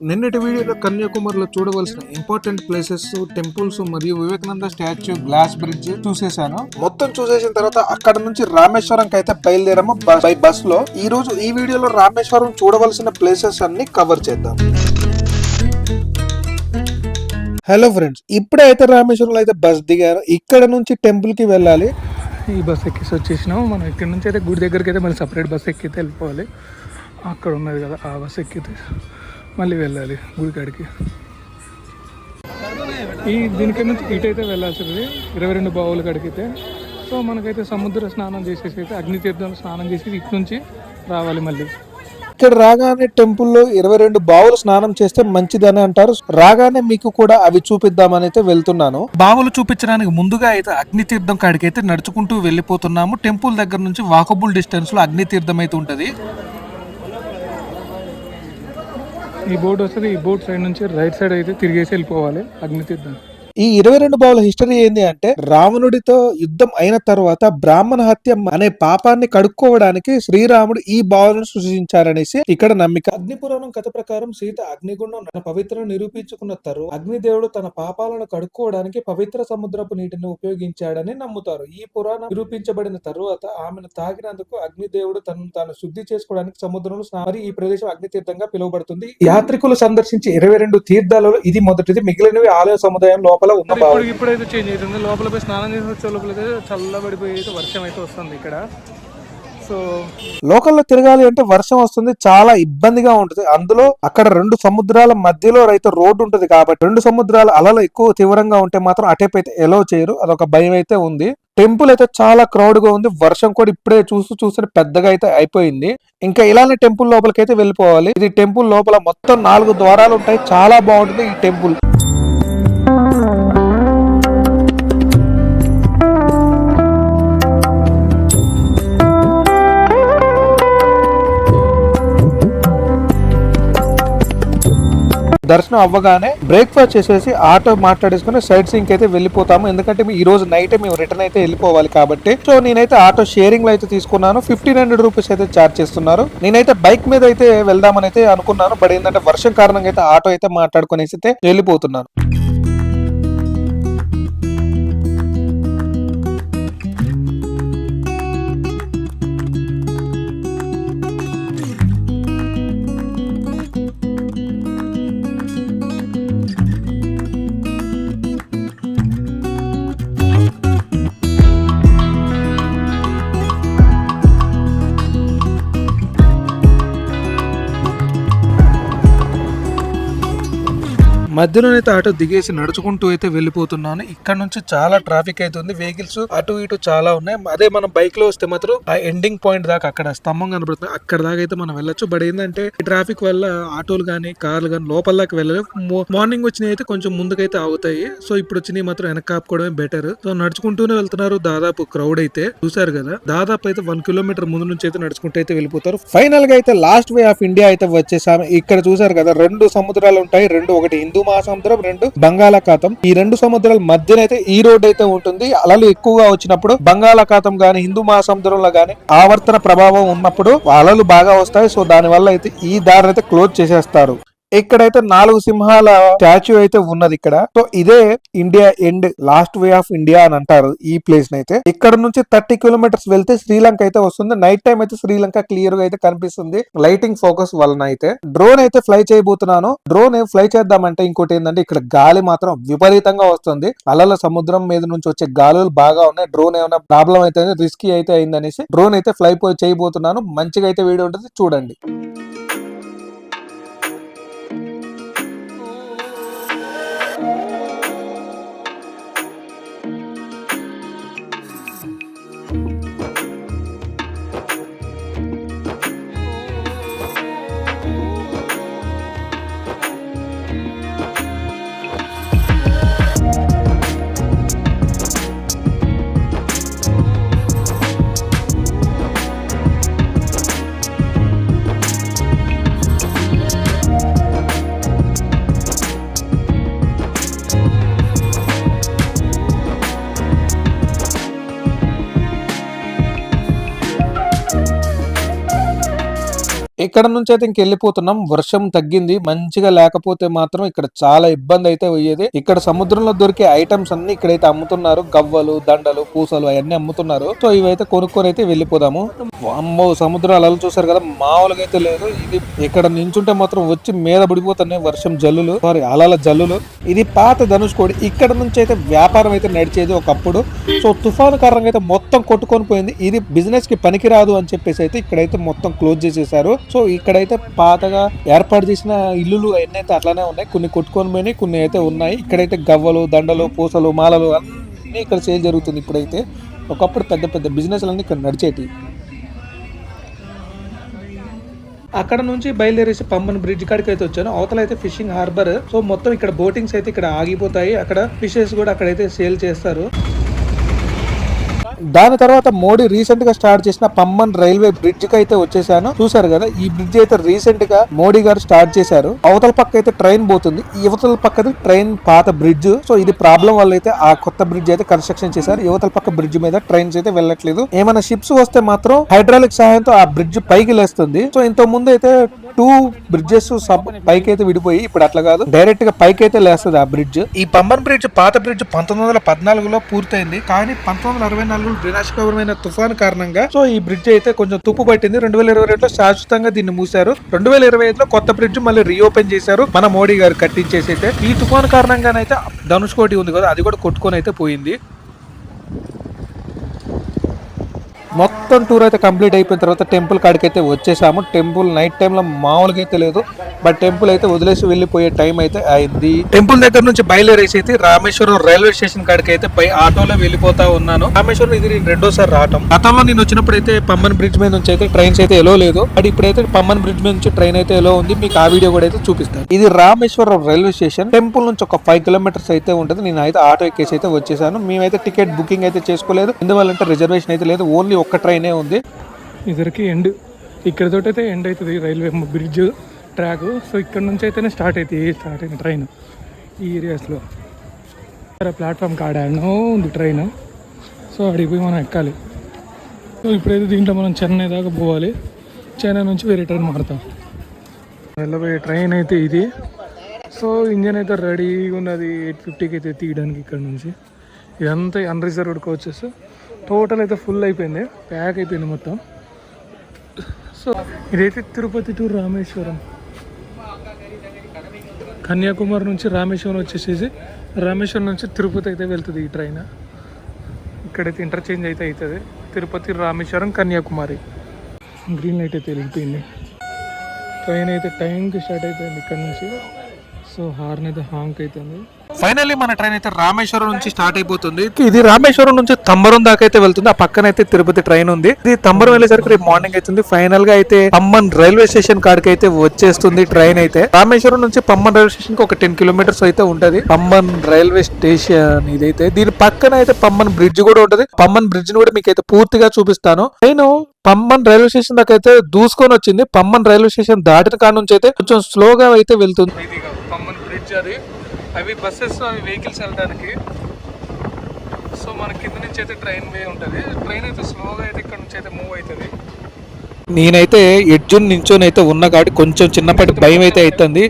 నిన్నటి వీడియోలో కన్యాకుమారిలో చూడవలసిన ఇంపార్టెంట్ ప్లేసెస్ టెంపుల్స్ మరియు వివేకానంద స్టాచ్యూ గ్లాస్ బ్రిడ్జ్ చూసేసాను మొత్తం చూసేసిన తర్వాత అక్కడ నుంచి రామేశ్వరం అయితే బయలుదేరాము బై బస్లో. ఈ రోజు ఈ వీడియోలో రామేశ్వరం చూడవలసిన ప్లేసెస్ అన్ని కవర్ చేద్దాం. హలో ఫ్రెండ్స్ ఇప్పుడైతే రామేశ్వరంలో అయితే బస్ దిగారు. ఇక్కడ నుంచి టెంపుల్కి వెళ్ళాలి. ఈ బస్ ఎక్కేసి వచ్చేసినాం. మనం ఇక్కడ నుంచి అయితే గుడి దగ్గరికి అయితే మళ్ళీ సపరేట్ బస్ ఎక్కితే వెళ్ళిపోవాలి. అక్కడ ఉన్నది కదా ఆ బస్ ఎక్కితే మళ్ళీ వెళ్ళాలి గుడి కాడికి ఈ దీనికి నుంచి ఇటు అయితే వెళ్ళాల్సింది. ఇరవై రెండు బావుల కాడికి అయితే సో మనకైతే సముద్ర స్నానం చేసేసి అయితే అగ్నితీర్థంలో స్నానం చేసి ఇటు నుంచి రావాలి మళ్ళీ. ఇక్కడ రాగానే టెంపుల్లో ఇరవై రెండు బావులు స్నానం చేస్తే మంచిదని అంటారు. రాగానే మీకు కూడా అవి చూపిద్దామని అయితే వెళ్తున్నాను. బావులు చూపించడానికి ముందుగా అయితే అగ్నితీర్థం కాడికి అయితే నడుచుకుంటూ వెళ్ళిపోతున్నాము. టెంపుల్ దగ్గర నుంచి వాకబుల్ డిస్టెన్స్లో అగ్నితీర్థం అయితే ఉంటది. ఈ బోట్ వస్తుంది. ఈ బోట్ సైడ్ నుంచి రైట్ సైడ్ అయితే తిరిగేసి వెళ్ళిపోవాలి. అగ్నితీర్థం. ఈ ఇరవై రెండు బావుల హిస్టరీ ఏంటి అంటే రావణుడితో యుద్ధం అయిన తర్వాత బ్రాహ్మణ హత్య అనే పాపాన్ని కడుక్కోవడానికి శ్రీరాముడు ఈ బావులను సృష్టించారనేసి ఇక్కడ నమ్మిక. అగ్నిపురాణం కథ ప్రకారం సీత అగ్నిగుండం తన పవిత్రను నిరూపించుకున్న తరు అగ్నిదేవుడు తన పాపాలను కడుక్కోవడానికి పవిత్ర సముద్రపు నీటిని ఉపయోగించాడని నమ్ముతారు. ఈ పురాణం నిరూపించబడిన తరువాత ఆమెను తాగినందుకు అగ్నిదేవుడు తనను తాను శుద్ధి చేసుకోవడానికి సముద్రంలో మరి ఈ ప్రదేశం అగ్ని తీర్థంగా పిలువబడుతుంది. యాత్రికులు సందర్శించి ఇరవై రెండు తీర్థాలలో ఇది మొదటిది. మిగిలినవి ఆలయ సముదాయం లోపల ఉన్న ఇప్పుడు ఇప్పుడైతే చేంజ్ అవుతుంది. లోపల పోయి స్నానం చేసి వచ్చే లోపల అయితే చల్లబడిపోయి వర్షం అయితే వస్తుంది ఇక్కడ. సో లోకల్లో తిరగాలి అంటే వర్షం వస్తుంది చాలా ఇబ్బందిగా ఉంటుంది. అందులో అక్కడ రెండు సముద్రాల మధ్యలో అయితే రోడ్డు ఉంటుంది కాబట్టి రెండు సముద్రాల అలలు ఎక్కువ తీవ్రంగా ఉంటే మాత్రం అటేపు అయితే ఎలో చేయరు. అదొక భయం అయితే ఉంది. టెంపుల్ అయితే చాలా క్రౌడ్గా ఉంది. వర్షం కూడా ఇప్పుడే చూస్తూ చూస్తే పెద్దగా అయితే అయిపోయింది. ఇంకా ఇలానే టెంపుల్ లోపలికి అయితే వెళ్ళిపోవాలి. ఇది టెంపుల్ లోపల మొత్తం నాలుగు ద్వారాలు ఉంటాయి. చాలా బాగుంటుంది ఈ టెంపుల్ దర్శనం అవ్వగానే బ్రేక్ఫాస్ట్ చేసేసి ఆటో మాట్లాడేసుకుని సైడ్ సీన్ అయితే వెళ్ళిపోతాము. ఎందుకంటే మీ- ఈ రోజు నైట్ మేము రిటర్న్ అయితే వెళ్ళిపోవాలి కాబట్టి. సో నేనైతే ఆటో షేరింగ్లో అయితే తీసుకున్నాను. ఫిఫ్టీన్ హండ్రెడ్ రూపీస్ అయితే చార్జ్ చేస్తున్నారు. నేనైతే బైక్ మీద అయితే వెళ్దామని అయితే అనుకున్నాను. బట్ ఏంటంటే వర్షం కారణంగా అయితే ఆటో అయితే మాట్లాడుకునేసి అయితే వెళ్ళిపోతున్నాను. మధ్యలోనైతే ఆటో దిగేసి నడుచుకుంటూ అయితే వెళ్ళిపోతున్నాను. ఇక్కడ నుంచి చాలా ట్రాఫిక్ అయితే ఉంది. వెహికల్స్ అటు ఇటు చాలా ఉన్నాయి. అదే మనం బైక్లో వస్తే మాత్రం ఆ ఎండింగ్ పాయింట్ దాకా అక్కడ స్తంభం కనబడుతుంది అక్కడ దాకా అయితే మనం వెళ్ళొచ్చు. బట్ ఏంటంటే ట్రాఫిక్ వల్ల ఆటోలు కానీ కార్లు కానీ లోపల దాకా వెళ్ళలేవు. మార్నింగ్ వచ్చినవి అయితే కొంచెం ముందుకైతే ఆగుతాయి. సో ఇప్పుడు వచ్చినాయి మాత్రం వెనక ఆపుకోవడమే బెటర్ సో నడుచుకుంటూనే వెళ్తున్నారు దాదాపు క్రౌడ్ అయితే. చూసారు కదా? దాదాపు అయితే వన్ కిలోమీటర్ ముందు నుంచి అయితే నడుచుకుంటూ అయితే వెళ్ళిపోతారు. ఫైనల్గా అయితే లాస్ట్ వే ఆఫ్ ఇండియా అయితే వచ్చేసాము. ఇక్కడ చూసారు కదా? రెండు సముద్రాలు ఉంటాయి. రెండు ఒకటి హిందూ మహాసముద్రం రెండు బంగాళాఖాతం. ఈ రెండు సముద్రాల మధ్యన అయితే ఈ రోడ్ అయితే ఉంటుంది. అలలు ఎక్కువగా వచ్చినప్పుడు బంగాళాఖాతం గాని హిందూ మహాసముద్రంలో గాని ఆవర్తన ప్రభావం ఉన్నప్పుడు అలలు బాగా వస్తాయి. సో దాని వల్ల అయితే ఈ దారిని అయితే క్లోజ్ చేసేస్తారు. ఇక్కడైతే నాలుగు సింహాల స్టాచ్యూ అయితే ఉన్నది ఇక్కడ. సో ఇదే India end last way of India అని అంటారు ఈ ప్లేస్ అయితే. ఇక్కడ నుంచి థర్టీ కిలోమీటర్స్ వెళ్తే శ్రీలంక అయితే వస్తుంది. నైట్ టైం అయితే శ్రీలంక క్లియర్గా అయితే కనిపిస్తుంది. లైటింగ్ ఫోకస్ వలన అయితే. డ్రోన్ అయితే ఫ్లై చేయబోతున్నాను. డ్రోన్ ఫ్లై చేద్దామంటే ఇంకోటి ఏంటంటే ఇక్కడ గాలి మాత్రం విపరీతంగా వస్తుంది. అలల సముద్రం మీద నుంచి వచ్చే గాలులు బాగా ఉన్నాయి. డ్రోన్ ఏమైనా ప్రాబ్లం అయితే రిస్కీ అయితే అయిందనేసి డ్రోన్ అయితే ఫ్లై పోయి చేయబోతున్నాను. మంచిగా అయితే వీడియో ఉంటుంది. చూడండి. ఇక్కడ నుంచి అయితే ఇంక వెళ్ళిపోతున్నాం. వర్షం తగ్గింది. మంచిగా లేకపోతే మాత్రం ఇక్కడ చాలా ఇబ్బంది అయితే అయ్యేది. ఇక్కడ సముద్రంలో దొరికే ఐటమ్స్ అన్ని ఇక్కడైతే అమ్ముతున్నారు. గవ్వలు దండలు పూసలు అవన్నీ అమ్ముతున్నారు. సో ఇవైతే కొనుక్కొని అయితే వెళ్ళిపోదాము. అమ్మో సముద్రం అలలు చూసారు కదా? మామూలుగా అయితే లేదు. ఇది ఇక్కడ నించుంటే మాత్రం వచ్చి మీద పడిపోతున్నాయి వర్షం జల్లులు. సారీ అలల జల్లులు. ఇది పాత ధనుష్కోడి ఇక్కడ నుంచి అయితే వ్యాపారం అయితే నడిచేది ఒకప్పుడు. సో తుఫాను కారణంగా అయితే మొత్తం కొట్టుకొని పోయింది. ఇది బిజినెస్కి పనికిరాదు అని చెప్పేసి అయితే ఇక్కడైతే మొత్తం క్లోజ్ చేసేసారు. సో ఇక్కడైతే పాతగా ఏర్పాటు చేసిన ఇల్లులు ఎన్నైతే అట్లానే ఉన్నాయి కొన్ని కొట్టుకొని పోయినాయి కొన్ని అయితే ఉన్నాయి. ఇక్కడైతే గవ్వలు దండలు పూసలు మాలలు అన్నీ ఇక్కడ సేల్ జరుగుతుంది ఇప్పుడైతే. ఒకప్పుడు పెద్ద పెద్ద బిజినెస్ అన్నీ ఇక్కడ నడిచేటి అక్కడ నుంచి బయలుదేరేసి పమ్మన్ బ్రిడ్జ్ కాడికి అయితే వచ్చాను. అవతల అయితే ఫిషింగ్ హార్బర్ సో మొత్తం ఇక్కడ బోటింగ్స్ అయితే ఇక్కడ ఆగిపోతాయి. అక్కడ ఫిషెస్ కూడా అక్కడైతే సేల్ చేస్తారు. దాని తర్వాత మోడీ రీసెంట్గా స్టార్ట్ చేసిన పమ్మన్ రైల్వే బ్రిడ్జ్కి అయితే వచ్చేసాను. చూసారు కదా ఈ బ్రిడ్జ్ అయితే రీసెంట్గా మోడీ గారు స్టార్ట్ చేశారు. అవతల పక్క అయితే ట్రైన్ పోతుంది. యువతల పక్కది ట్రైన్ పాత బ్రిడ్జ్ సో ఇది ప్రాబ్లం వల్ల అయితే ఆ కొత్త బ్రిడ్జ్ అయితే కన్స్ట్రక్షన్ చేశారు. యువతల పక్క బ్రిడ్జ్ మీద ట్రైన్స్ అయితే వెళ్ళట్లేదు. ఏమైనా షిప్స్ వస్తే మాత్రం హైడ్రాలిక్ సహాయంతో ఆ బ్రిడ్జ్ పైకి లేస్తుంది. సో ఇంత ముందు అయితే టూ బ్రిడ్జెస్ సబ్ పైకి అయితే విడిపోయి ఇప్పుడు అట్లా కాదు. డైరెక్ట్గా పైకి అయితే లేస్తుంది ఆ బ్రిడ్జ్ ఈ పంబన్ బ్రిడ్జ్ పాత బ్రిడ్జ్ పంతొమ్మిది వందల పద్నాలుగులో పూర్తయింది. కానీ పంతొమ్మిది వందల అరవై నాలుగులో వినాశకరమైన తుఫాన్ కారణంగా. సో ఈ బ్రిడ్జ్ అయితే కొంచెం తుప్పు పట్టింది. రెండు వేల ఇరవై రెండులో శాశ్వతంగా దీన్ని మూసారు రెండు వేల ఇరవై ఐదులో కొత్త బ్రిడ్జ్ మళ్ళీ రీఓపెన్ చేశారు. మన మోడీ గారు కట్టించేసి అయితే. ఈ తుఫాన్ కారణంగానైతే ధనుష్కోటి ఉంది కదా అది కూడా కొట్టుకొని అయితే పోయింది. మొత్తం టూర్ అయితే కంప్లీట్ అయిపోయిన తర్వాత టెంపుల్ కాడికి అయితే వచ్చేసాము. టెంపుల్ నైట్ టైంలో మామూలుగా అయితే లేదు. బట్ టెంపుల్ అయితే వదిలేసి వెళ్ళిపోయే టైం అయితే అయింది. టెంపుల్ దగ్గర నుంచి బయలుదేరేసి అయితే రామేశ్వరం రైల్వే స్టేషన్ కాడికి అయితే పై ఆటోలో వెళ్ళిపోతా ఉన్నాను. రామేశ్వరం ఇది నేను రెండోసారి రావటం. గతంలో నేను వచ్చినప్పుడు అయితే పమ్మన్ బ్రిడ్జ్ మీద నుంచి అయితే ట్రైన్స్ అయితే ఎలో లేదు. బట్ ఇప్పుడైతే పమ్మన్ బ్రిడ్జ్ మీద నుంచి ట్రైన్ అయితే ఎలో ఉంది. మీకు ఆ వీడియో కూడా అయితే చూపిస్తాను. ఇది రామేశ్వరం రైల్వే స్టేషన్. టెంపుల్ నుంచి ఒక ఫైవ్ కిలోమీటర్స్ అయితే ఉంటుంది. నేను అయితే ఆటో ఎక్కేసి అయితే వచ్చేసాను. మేమైతే టికెట్ బుకింగ్ అయితే చేసుకోలేదు. ఎందువల్లంటే రిజర్వేషన్ అయితే లేదు. ఓన్లీ ఒక్క ట్రైనే ఉంది. ఇద్దరికి ఎండ్. ఇక్కడతోటి అయితే ఎండ్ అవుతుంది రైల్వే బ్రిడ్జ్. ట్రాక్. సో ఇక్కడ నుంచి అయితేనే స్టార్ట్ అవుతుంది స్టార్ట్ అయిన ట్రైన్. ఈ ఏరియాస్లో. ప్లాట్ఫామ్ కాడానో ఉంది ట్రైన్. సో అడిగి పోయి మనం ఎక్కాలి. సో ఇప్పుడైతే దీంట్లో మనం చెన్నై దాకా పోవాలి. చెన్నై నుంచి వేరే ట్రైన్ మారుతాం. వెళ్ళబోయే ట్రైన్ అయితే ఇది. సో ఇంజన్ అయితే రెడీగా ఉన్నది. ఎయిట్ ఫిఫ్టీకి అయితే తీయడానికి ఇక్కడ నుంచి. ఇదంతా అన్రిజర్వ్డ్ కోచెస్ టోటల్ అయితే ఫుల్ అయిపోయింది. ప్యాక్ అయిపోయింది మొత్తం. సో ఇదైతే తిరుపతి టు రామేశ్వరం. కన్యాకుమారి నుంచి రామేశ్వరం వచ్చేసేసి రామేశ్వరం నుంచి తిరుపతి అయితే వెళ్తుంది ఈ ట్రైన్ ఇక్కడైతే ఇంటర్చేంజ్ అయితే అవుతుంది తిరుపతి రామేశ్వరం కన్యాకుమారి. గ్రీన్ లైట్ అయితే వెళ్ళిపోయింది ట్రైన్ అయితే టైంకి స్టార్ట్ అయిపోయింది ఇక్కడ నుంచి. సో హార్న్ అయితే హాంక్ అవుతుంది ఫైనల్లీ మన ట్రైన్ అయితే రామేశ్వరం నుంచి స్టార్ట్ అయిపోతుంది. ఇది రామేశ్వరం నుంచి తంబరం దాకా అయితే వెళ్తుంది. ఆ పక్కన అయితే తిరుపతి ట్రైన్ ఉంది. ఇది తంబరం వెళ్ళేసరికి రేపు మార్నింగ్ అవుతుంది. ఫైనల్గా అయితే పమ్మన్ రైల్వే స్టేషన్ కాడికి అయితే వచ్చేస్తుంది ట్రైన్ అయితే. రామేశ్వరం నుంచి పమ్మన్ రైల్వే స్టేషన్కి ఒక టెన్ కిలోమీటర్స్ అయితే ఉంటది. పమ్మన్ రైల్వే స్టేషన్ ఇదైతే. దీని పక్కన అయితే పమ్మన్ బ్రిడ్జ్ కూడా ఉంటది. పమ్మన్ బ్రిడ్జ్ని కూడా మీకు అయితే పూర్తిగా చూపిస్తాను. నేను పమ్మన్ రైల్వే స్టేషన్ దాకా అయితే దూసుకొని వచ్చింది. పమ్మన్ రైల్వే స్టేషన్ దాటిన కాడ నుంచి అయితే కొంచెం స్లోగా అయితే వెళ్తుంది. పమ్మన్ బ్రిడ్జ్ అది. అవి బస్సెస్ అవి వెహికల్స్ వెళ్ళడానికి. సో మన కింద నుంచి అయితే ట్రైన్ వే ఉంటుంది. ట్రైన్ అయితే స్లోగా అయితే ఇక్కడ నుంచి అయితే మూవ్ అవుతుంది. నేనైతే ఎడ్జున్ నించొని అయితే ఉన్న కాబట్టి కొంచెం చిన్నపాటి భయం అయితే అవుతుంది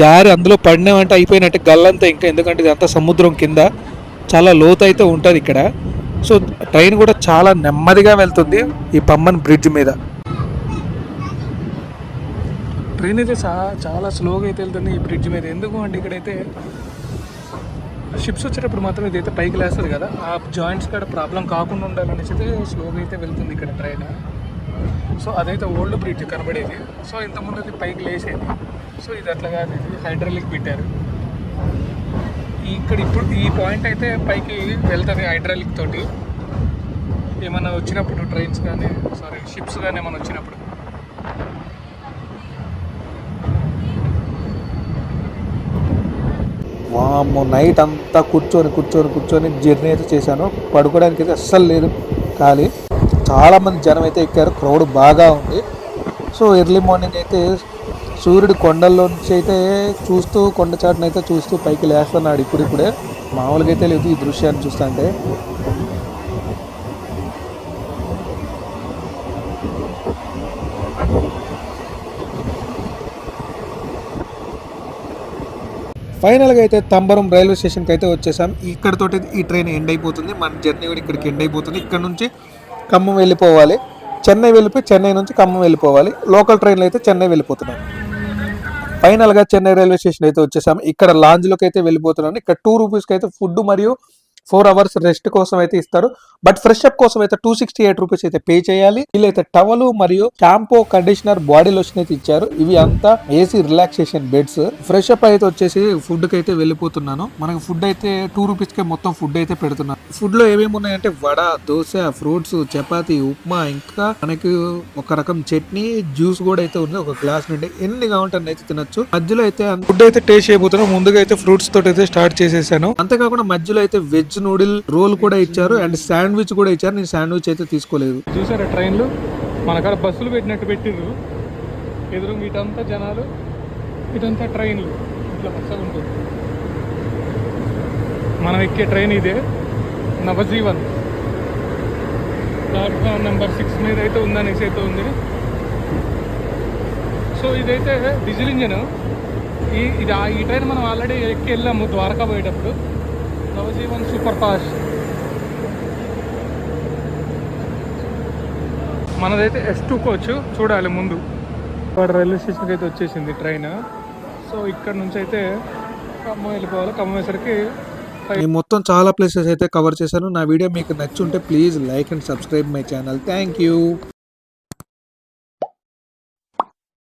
జారి అందులో పడినామంటే అయిపోయినట్టు గల్లంతా ఇంకా ఎందుకంటే ఇదంతా సముద్రం కింద. చాలా లోతు అయితే ఉంటుంది ఇక్కడ. సో ట్రైన్ కూడా చాలా నెమ్మదిగా వెళ్తుంది ఈ పమ్మన్ బ్రిడ్జ్ మీద. ట్రైన్ అయితే చాలా చాలా స్లోగా అయితే వెళ్తుంది ఈ బ్రిడ్జ్ మీద. ఎందుకు అంటే ఇక్కడైతే షిప్స్ వచ్చేటప్పుడు మాత్రం ఇదైతే పైకి లేస్తుంది కదా ఆ జాయింట్స్ కాడ ప్రాబ్లం కాకుండా ఉండాలనేసి అయితే స్లోగా అయితే వెళ్తుంది ఇక్కడ ట్రైన్ సో అదైతే ఓల్డ్ బ్రిడ్జ్ కనబడేది. సో ఇంతకుముందు అది పైకి లేసేది. సో ఇది అట్లా కాదు ఇది హైడ్రాలిక్ పెట్టారు ఇక్కడ ఇప్పుడు ఈ పాయింట్ అయితే పైకి వెళ్తుంది హైడ్రాలిక్ తోటి. ఏమైనా వచ్చినప్పుడు ట్రైన్స్ కానీ సారీ షిప్స్ కానీ ఏమైనా వచ్చినప్పుడు. వామ్మో నైట్ అంతా కూర్చొని కూర్చొని కూర్చొని జర్నీ అయితే చేశాను. పడుకోవడానికి అయితే అస్సలు లేదు. ఖాళీ. చాలా మంది జనం అయితే ఎక్కారు. క్రౌడ్ బాగా ఉంది. సో ఎర్లీ మార్నింగ్ అయితే సూర్యుడు కొండల్లో నుంచి అయితే చూస్తూ కొండ చాటునైతే చూస్తూ పైకి లేస్తున్నాడు ఇప్పుడిప్పుడే. మామూలుగా అయితే లేదు ఈ దృశ్యాన్ని చూస్తుంటే ఫైనల్గా అయితే తంబరం రైల్వే స్టేషన్కి అయితే వచ్చేసాం. ఇక్కడ తోటి ఈ ట్రైన్ ఎండ్ అయిపోతుంది. మన జర్నీ కూడా ఇక్కడికి ఎండ్ అయిపోతుంది. ఇక్కడ నుంచి ఖమ్మం వెళ్ళిపోవాలి. చెన్నై వెళ్ళిపోయి చెన్నై నుంచి ఖమ్మం వెళ్ళిపోవాలి. లోకల్ ట్రైన్లు అయితే చెన్నై వెళ్ళిపోతున్నాం. ఫైనల్గా చెన్నై రైల్వే స్టేషన్ అయితే వచ్చేసాం. ఇక్కడ లాంజ్లోకి అయితే వెళ్ళిపోతున్నాను ఇక్కడ టూ రూపీస్కి అయితే ఫుడ్ మరియు ఫోర్ అవర్స్ రెస్ట్ కోసం అయితే ఇస్తారు. బట్ ఫ్రెష్ అప్ కోసం అయితే టూ సిక్స్టీ ఎయిట్ రూపీస్ అయితే పే చేయాలి. వీళ్ళైతే టవల్ మరియు షాంపూ కండిషనర్ బాడీ లోషన్ అయితే ఇచ్చారు. ఇవి అంతా AC relaxation beds. Fresh up అయితే వచ్చేసి ఫుడ్కి అయితే వెళ్ళిపోతున్నాను. మనకి ఫుడ్ అయితే టూ రూపీస్ కే మొత్తం ఫుడ్ అయితే పెడుతున్నాను. ఫుడ్లో ఏమేమి ఉన్నాయంటే వడ దోశ ఫ్రూట్స్ చపాతి ఉప్మా ఇంకా మనకి ఒక రకం చట్నీ జ్యూస్ కూడా అయితే ఉంది. ఒక గ్లాస్ నుండి ఎన్ని కావాలంటే అయితే తినొచ్చు. మధ్యలో అయితే ఫుడ్ అయితే టేస్ట్ చేయబోతున్నాం ముందుగా అయితే ఫ్రూట్స్ తోటి అయితే స్టార్ట్ చేసేసాను. అంతేకాకుండా మధ్యలో అయితే వెజ్ నూడిల్ రోల్ కూడా ఇచ్చారు అండ్ శాండ్విచ్ కూడా ఇచ్చారు. నేను శాండ్విచ్ అయితే తీసుకోలేదు. చూసారా ట్రైన్లు? మనకాడ బస్సులు పెట్టినట్టు పెట్టిర్రు. ఎదురు వీటంతా జనాలు ఇటంతా ట్రైన్లు. ఇట్లా బస్సు ఉంటుంది. మనం ఎక్కే ట్రైన్ ఇదే. నవజీవన్. ప్లాట్ఫామ్ నెంబర్ సిక్స్ మీద అయితే ఉందనేసి అయితే ఉంది. సో ఇదైతే డీజిల్ ఇంజన్. ఈ ఇది ఆ- ఈ ట్రైన్ మనం ఆల్రెడీ ఎక్కి వెళ్ళాము ద్వారకా పోయేటప్పుడు. నవజీవన్ సూపర్ ఫాస్ట్ మనదైతే ఎస్ టూ కోచ్ చూడాలి ముందు. ఇక్కడ రైల్వే స్టేషన్కి అయితే వచ్చేసింది ట్రైన్ సో ఇక్కడ నుంచి అయితే ఖమ్మం వెళ్ళిపోవాలి. ఖమ్మం వేసరికి నేను మొత్తం చాలా ప్లేసెస్ అయితే కవర్ చేశాను. నా వీడియో మీకు నచ్చుంటే please like and subscribe my channel thank you